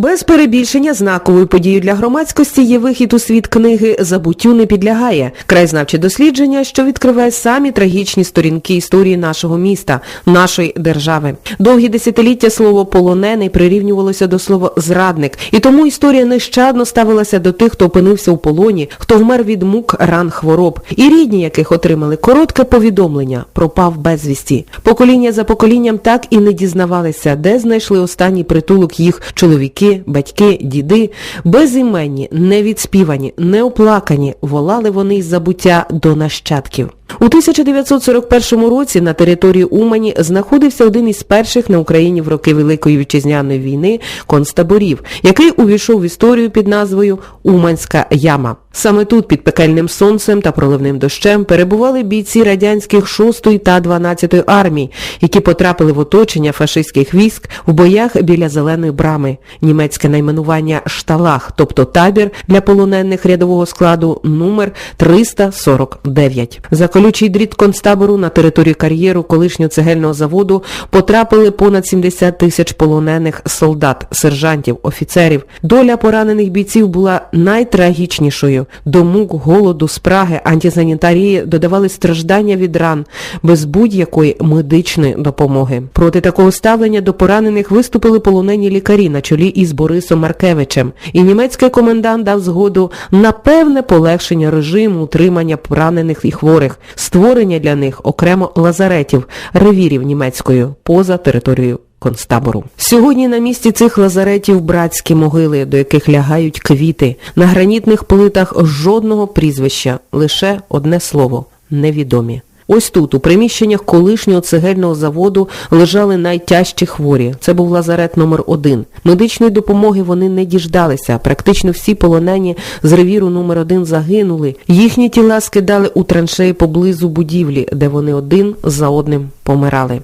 Без перебільшення знаковою подією для громадськості є вихід у світ книги «Забуттю не підлягає» – краєзнавче дослідження, що відкриває самі трагічні сторінки історії нашого міста, нашої держави. Довгі десятиліття слово «полонений» прирівнювалося до слова «зрадник», і тому історія нещадно ставилася до тих, хто опинився у полоні, хто вмер від мук, ран, хвороб, і рідні яких отримали коротке повідомлення «пропав безвісті». Покоління за поколінням так і не дізнавалися, де знайшли останній притулок їх чоловіки, батьки, діди, безіменні, невідспівані, неоплакані, волали вони із забуття до нащадків. У 1941 році на території Умані знаходився один із перших на Україні в роки Великої Вітчизняної війни концтаборів, який увійшов в історію під назвою Уманська яма. Саме тут, під пекельним сонцем та проливним дощем, перебували бійці радянських 6 та 12 армій, які потрапили в оточення фашистських військ в боях біля Зеленої брами. Німецьке найменування Шталах, тобто табір для полонених рядового складу номер 349. За колючий дріт концтабору на територію кар'єру колишнього цегельного заводу потрапили понад 70 тисяч полонених солдат, сержантів, офіцерів. Доля поранених бійців була найтрагічнішою. До мук, голоду, спраги, антисанітарії додавали страждання від ран без будь-якої медичної допомоги. Проти такого ставлення до поранених виступили полонені лікарі на чолі із Борисом Маркевичем. І німецький комендант дав згоду на певне полегшення режиму утримання поранених і хворих, створення для них окремо лазаретів, ревірів німецькою поза територією концтабору. Сьогодні на місці цих лазаретів братські могили, до яких лягають квіти. На гранітних плитах жодного прізвища, лише одне слово невідомі. Ось тут, у приміщеннях колишнього цегельного заводу, лежали найтяжчі хворі. Це був лазарет номер один. Медичної допомоги вони не діждалися. Практично всі полонені з ревіру номер один загинули. Їхні тіла скидали у траншеї поблизу будівлі, де вони один за одним помирали.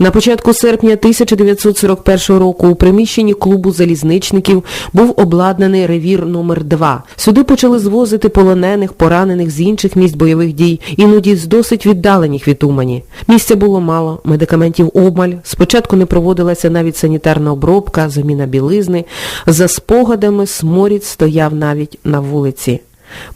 На початку серпня 1941 року у приміщенні клубу залізничників був обладнаний ревір номер 2 Сюди почали звозити полонених, поранених з інших місць бойових дій, іноді з досить віддалених від Умані. Місця було мало, медикаментів обмаль, спочатку не проводилася навіть санітарна обробка, заміна білизни. За спогадами сморід стояв навіть на вулиці.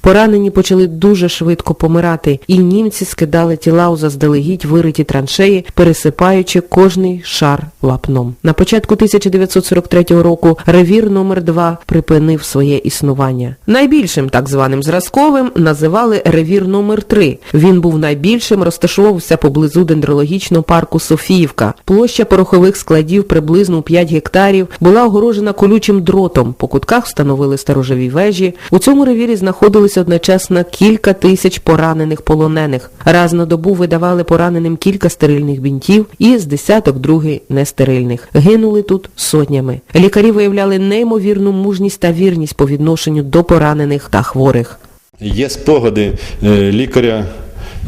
Поранені почали дуже швидко помирати, і німці скидали тіла у заздалегідь вириті траншеї, пересипаючи кожний шар лапном. На початку 1943 року ревір номер 2 припинив своє існування. Найбільшим так званим зразковим називали ревір номер 3 Він був найбільшим, розташовувався поблизу дендрологічного парку Софіївка. Площа порохових складів приблизно у 5 гектарів була огорожена колючим дротом. По кутках встановили сторожові вежі. У цьому ревірі знаходилися знаходилось одночасно кілька тисяч поранених полонених. Раз на добу видавали пораненим кілька стерильних бінтів і з десяток другий нестерильних. Гинули тут сотнями. Лікарі виявляли неймовірну мужність та вірність по відношенню до поранених та хворих. Є спогади е, лікаря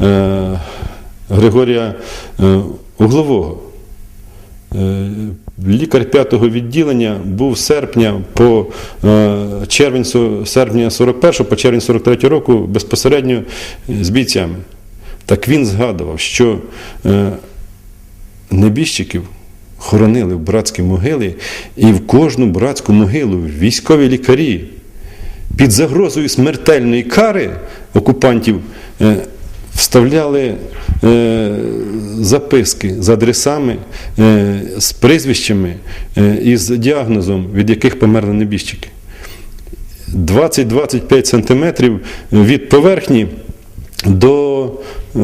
е, Григорія е, Углового. Е, Лікар п'ятого відділення був з серпня по е, червень серпня 41 по червень 43 року безпосередньо з бійцями. Так він згадував, що е, небіжчиків хоронили в братській могилі, і в кожну братську могилу військові лікарі під загрозою смертельної кари окупантів е, вставляли е, записки з адресами, е, з прізвищами е, і з діагнозом, від яких померли небіжчики. 20-25 сантиметрів від поверхні до е,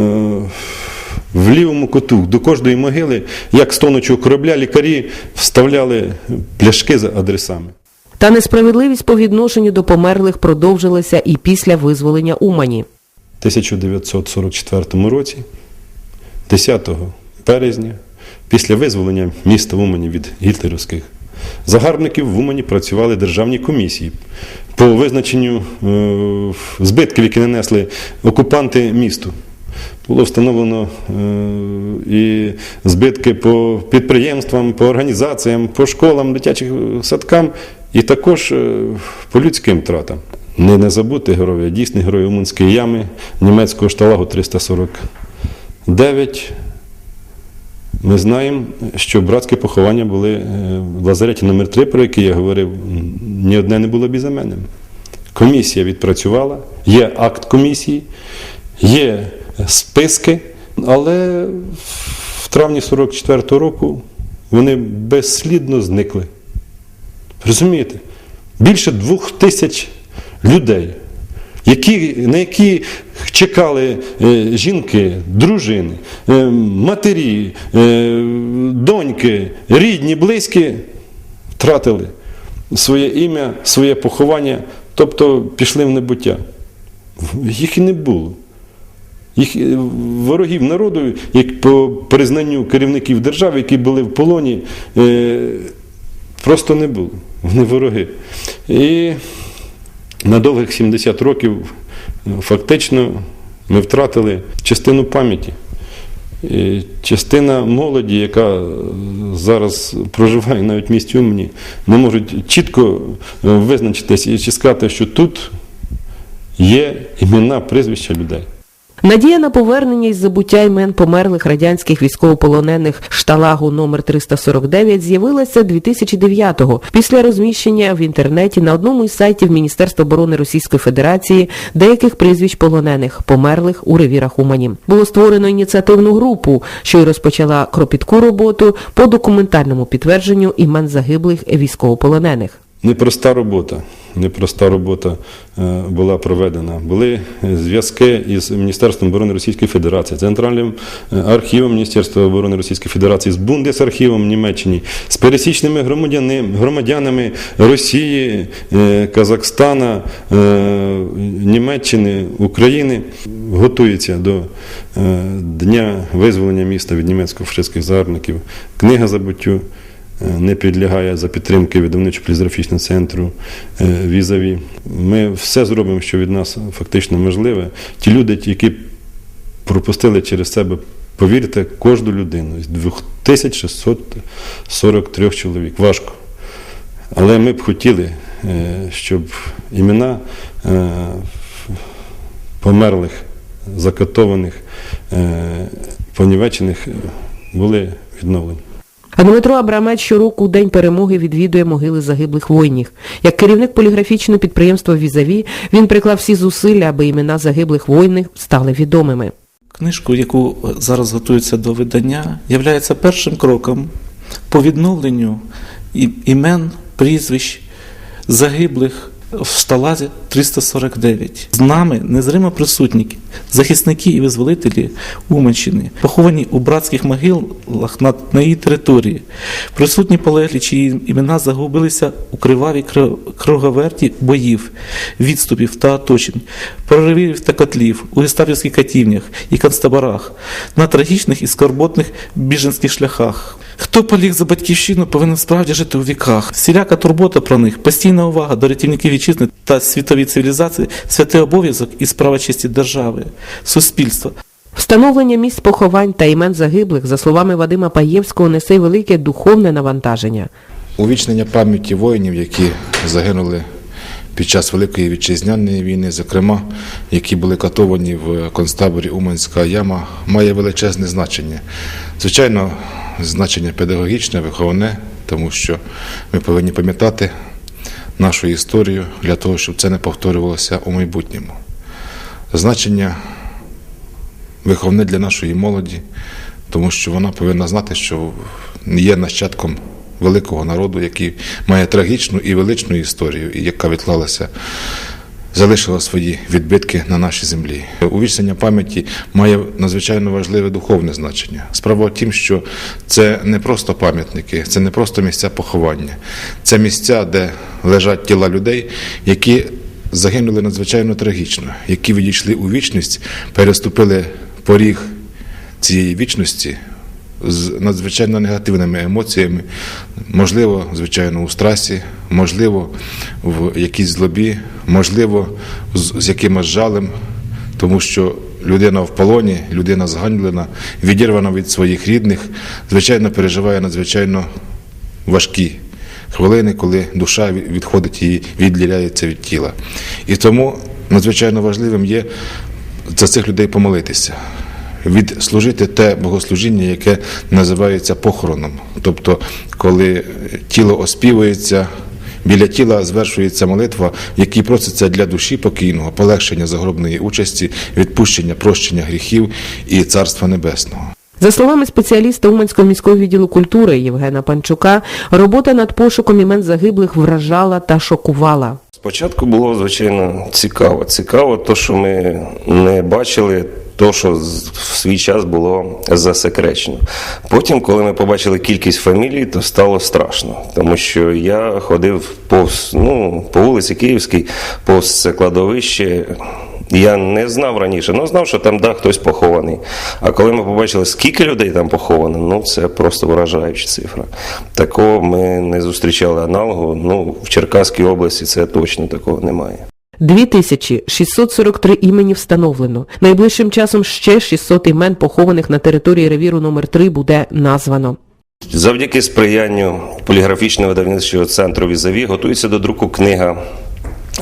в лівому куту, до кожної могили, як з тонучого корабля, лікарі вставляли пляшки з адресами. Та несправедливість по відношенню до померлих продовжилася і після визволення Умані. 1944 році, 10 березня, після визволення міста Умані від гітлерівських загарбників в Умані працювали державні комісії по визначенню е, збитків, які нанесли окупанти місту. Було встановлено е, і збитки по підприємствам, по організаціям, по школам, дитячим садкам і також е, по людським втратам. Не, не забути героя, а дійсний герой Уманської ями, німецького шталагу 349, Ми знаємо, що братські поховання були е, в лазареті номер 3 про який я говорив, ні одне не було безіменним. Комісія відпрацювала, є акт комісії, є списки, але в травні 44-го року вони безслідно зникли. Розумієте? Більше двох тисяч людей, які, на які чекали е, жінки, дружини, е, матері, е, доньки, рідні, близькі, втратили своє ім'я, своє поховання, тобто пішли в небуття. Їх і не було. Їх ворогів народу, як по признанню керівників держави, які були в полоні, просто не було. Вони вороги. І на довгих 70 років е, фактично ми втратили частину пам'яті. Частина молоді, яка е, зараз проживає навіть в місті Умні, не можуть чітко е, визначитися і сказати, що тут є імена, прізвища людей. Надія на повернення із забуття імен померлих радянських військовополонених шталагу номер 349 з'явилася 2009-го після розміщення в інтернеті на одному із сайтів Міністерства оборони Російської Федерації деяких прізвищ полонених, померлих у ревірах Умані. Було створено ініціативну групу, що й розпочала кропітку роботу по документальному підтвердженню імен загиблих військовополонених. Непроста робота. Непроста робота е, була проведена. Були е, зв'язки із Міністерством оборони Російської Федерації, Центральним е, архівом Міністерства оборони Російської Федерації, з Бундесархівом в Німеччині, з пересічними громадянами Росії, Казахстана, Німеччини, України. Готується до Дня визволення міста від німецько-фашистських загарбників. Книга забуттю не підлягає за підтримки видавничо-полізографічного центру е, візаві. Ми все зробимо, що від нас фактично можливе. Ті люди, які пропустили через себе, повірте, кожну людину з 2643 чоловік. Важко. Але ми б хотіли, е, щоб імена е, померлих, закатованих, е, понівечених е, були відновлені. А Дмитро Абрамець щороку у День перемоги відвідує могили загиблих воїнів. Як керівник поліграфічного підприємства «Візаві» він приклав всі зусилля, аби імена загиблих воїнів стали відомими. Книжку, яку зараз готується до видання, є першим кроком по відновленню імен, прізвищ загиблих в шталазі 349. З нами незримо присутні захисники і визволителі Уманщини, поховані у братських могилах на, її території. Присутні полеглі, чиї імена загубилися у кривавій круговерті боїв, відступів та оточень, проривів та котлів, у гестапівських катівнях і концтаборах, на трагічних і скорботних біженських шляхах. Хто поліг за батьківщину, повинен справді жити у віках. Всіляка турбота про них, постійна увага до рятівників вітчизни та світовій цивілізації, святий обов'язок і справа честі держави, суспільства. Встановлення місць поховань та імен загиблих, за словами Вадима Паєвського, несе велике духовне навантаження. Увічнення пам'яті воїнів, які загинули під час Великої вітчизняної війни, зокрема, які були катовані в концтаборі Уманська яма, має величезне значення. Звичайно, значення педагогічне, виховне, тому що ми повинні пам'ятати нашу історію для того, щоб це не повторювалося у майбутньому. Значення виховне для нашої молоді, тому що вона повинна знати, що є нащадком великого народу, який має трагічну і величну історію, яка відклалася, залишила свої відбитки на нашій землі. Увічнення пам'яті має надзвичайно важливе духовне значення. Справа в тім, що це не просто пам'ятники, це не просто місця поховання, це місця, де лежать тіла людей, які загинули надзвичайно трагічно, які відійшли у вічність, переступили поріг цієї вічності з надзвичайно негативними емоціями, можливо, звичайно, у страсі, можливо, в якійсь злобі, можливо, з, якимось жалем, тому що людина в полоні, людина зганьблена, відірвана від своїх рідних, звичайно, переживає надзвичайно важкі хвилини, коли душа відходить і відділяється від тіла. І тому надзвичайно важливим є за цих людей помолитися. відслужити те богослужіння, яке називається похороном. Тобто, коли тіло оспівується, біля тіла звершується молитва, в проситься для душі покійного полегшення загробної участі, відпущення прощення гріхів і царства небесного. За словами спеціаліста Уманського міського відділу культури Євгена Панчука, робота над пошуком імен загиблих вражала та шокувала. Спочатку було, звичайно, цікаво. Цікаво, то, що ми не бачили, то, що в свій час було засекречено. Потім, коли ми побачили кількість фамілій, то стало страшно. Тому що я ходив повз, ну, по вулиці Київській, повз кладовище. Я не знав раніше, ну знав, що там да, хтось похований. А коли ми побачили, скільки людей там поховано, ну це просто вражаюча цифра. Такого ми не зустрічали аналогу. Ну, в Черкаській області це точно такого немає. 2643 імені встановлено. Найближчим часом ще 600 імен, похованих на території ревіру номер 3 буде названо. Завдяки сприянню поліграфічного видавничого центру Візаві готується до друку книга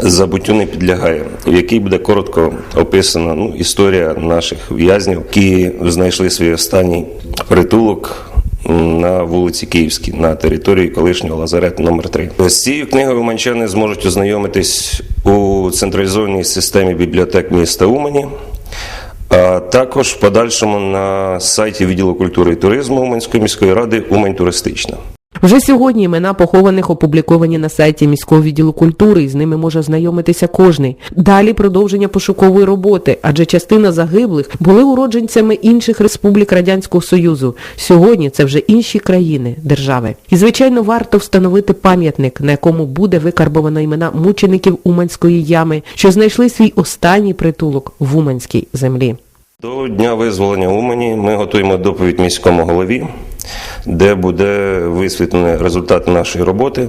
Забуттю не підлягає, в якій буде коротко описана ну, історія наших в'язнів, які знайшли свій останній притулок на вулиці Київській на території колишнього лазарету номер 3 З цією книгою уманчани зможуть ознайомитись у централізованій системі бібліотек міста Умані. А також в подальшому на сайті відділу культури і туризму Уманської міської ради Умань туристична. Вже сьогодні імена похованих опубліковані на сайті міського відділу культури, і з ними може ознайомитися кожний. Далі продовження пошукової роботи, адже частина загиблих були уродженцями інших республік Радянського Союзу. Сьогодні це вже інші країни, держави. І звичайно варто встановити пам'ятник, на якому буде викарбовано імена мучеників Уманської ями, що знайшли свій останній притулок в Уманській землі. До дня визволення Умані ми готуємо доповідь міському голові, де буде висвітлені результати нашої роботи.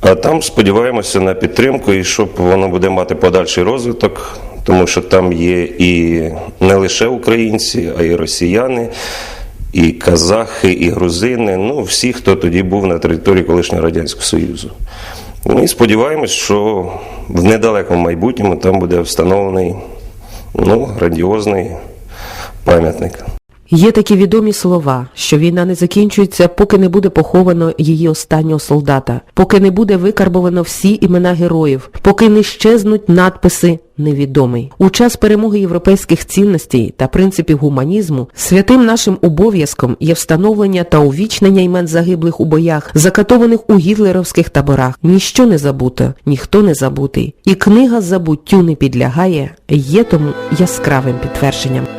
А там сподіваємося на підтримку і щоб воно буде мати подальший розвиток, тому що там є і не лише українці, а й росіяни, і казахи, і грузини. Ну, всі, хто тоді був на території колишнього Радянського Союзу. Ми сподіваємось, що в недалекому майбутньому там буде встановлений ну, грандіозний пам'ятник. Є такі відомі слова, що війна не закінчується, поки не буде поховано її останнього солдата, поки не буде викарбовано всі імена героїв, поки не щезнуть надписи невідомий. У час перемоги європейських цінностей та принципів гуманізму святим нашим обов'язком є встановлення та увічнення імен загиблих у боях, закатованих у гітлерівських таборах. Ніщо не забуто, ніхто не забутий. І книга забуттю не підлягає, є тому яскравим підтвердженням.